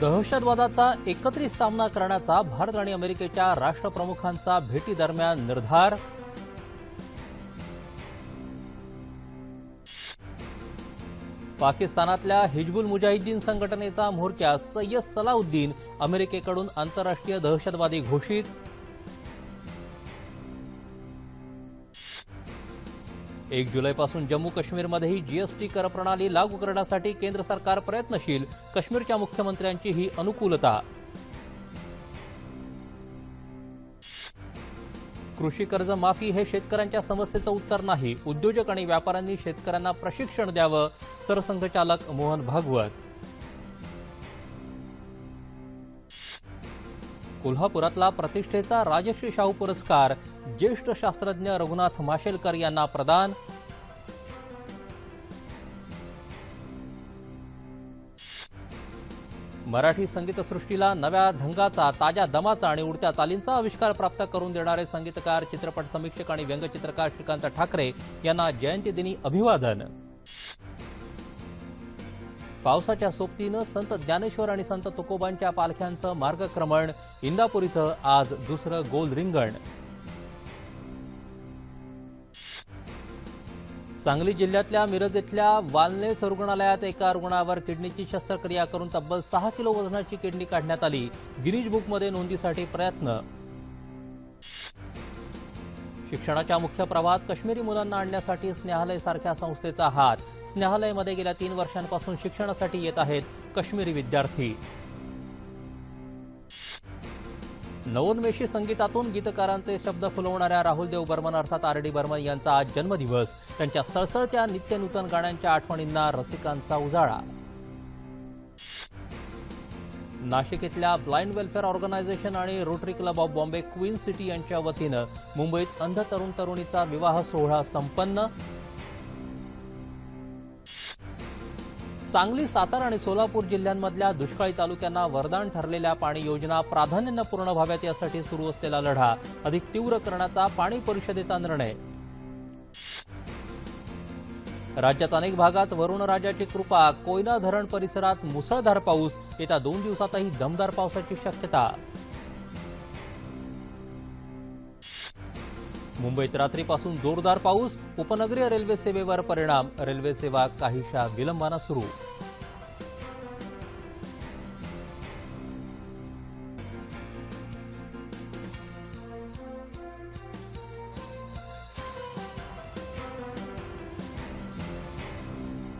दहशतवादाचा एकत्रित सामना करण्याचा भारत आणि अमेरिकेच्या राष्ट्रप्रमुखांचा भेटीदरम्यान निर्धार पाकिस्तानातल्या हिजबुल मुजाहिद्दीन संघटनेचा म्होरक्या सय्यद सलाउद्दीन अमेरिकेकडून आंतरराष्ट्रीय दहशतवादी घोषित एक जुलैपासून जम्मू काश्मीरमध्येही जीएसटी कर प्रणाली लागू करण्यासाठी केंद्र सरकार प्रयत्नशील. काश्मीरच्या मुख्यमंत्र्यांची ही अनुकूलता. कृषी कर्ज माफी हे शेतकऱ्यांच्या समस्येचं उत्तर नाही. उद्योजक आणि व्यापाऱ्यांनी शेतकऱ्यांना प्रशिक्षण द्यावं. सरसंघचालक मोहन भागवत. कोल्हापुरातला प्रतिष्ठेचा राजश्री शाहू पुरस्कार ज्येष्ठ शास्त्रज्ञ रघुनाथ माशेलकर यांना प्रदान. मराठी संगीतसृष्टीला नव्या ढंगाचा ताज्या दमाचा आणि उडत्या चालींचा आविष्कार प्राप्त करून देणारे संगीतकार चित्रपट समीक्षक आणि व्यंगचित्रकार श्रीकांत ठाकरे यांना जयंतीदिनी अभिवादन. पावसाच्या सोबतीनं संत ज्ञानेश्वर आणि संत तुकोबांच्या पालख्यांचं मार्गक्रमण इंदापूर इथं आज दुसरं गोल रिंगण. सांगली जिल्ह्यातल्या मिरज इथल्या वालनेस रुग्णालयात एका रुग्णावर किडनीची शस्त्रक्रिया करून तब्बल सहा किलो वजनाची किडनी काढण्यात आली. गिनीज बुकमध्ये नोंदीसाठी प्रयत्न शिक्षणाच्या मुख्य प्रवाहात काश्मीरी मुलांना आणण्यासाठी स्नेहालय सारख्या संस्थेचा हात. स्नेहालयमध्ये गेल्या तीन वर्षांपासून शिक्षणासाठी येत आहेत काश्मीरी विद्यार्थी. नवोन्मेषी संगीतातून गीतकारांचे शब्द फुलवणाऱ्या राहुल देव बर्मन अर्थात आर डी बर्मन यांचा आज जन्मदिवस. त्यांच्या सळसळत्या नित्यनूतन गाण्यांच्या आठवणींना रसिकांचा उजाळा. नाशिक इथल्या ब्लाइंड वेलफेअर ऑर्गनायझेशन आणि Rotary club of Bombay queen city यांच्या वतीनं मुंबईत अंध तरुण तरुणीचा विवाह सोहळा संपन्न. सांगली सातारा आणि सोलापूर जिल्ह्यांमधल्या दुष्काळी तालुक्यांना वरदान ठरलेल्या पाणी योजना प्राधान्यानं पूर्ण व्हाव्यात यासाठी सुरू असलेला लढा अधिक तीव्र करण्याचा पाणी परिषदेचा निर्णय. राज्यात अनेक भागात वरुणराजाची कृपा कोयना धरण परिसरात मुसळधार पाऊस येत्या दोन दिवसातही दमदार पावसाची शक्यता. मुंबईत रात्रीपासून जोरदार पाऊस उपनगरीय रेल्वे सेवेवर परिणाम रेल्वे सेवा काहीशा विलंबानं सुरू.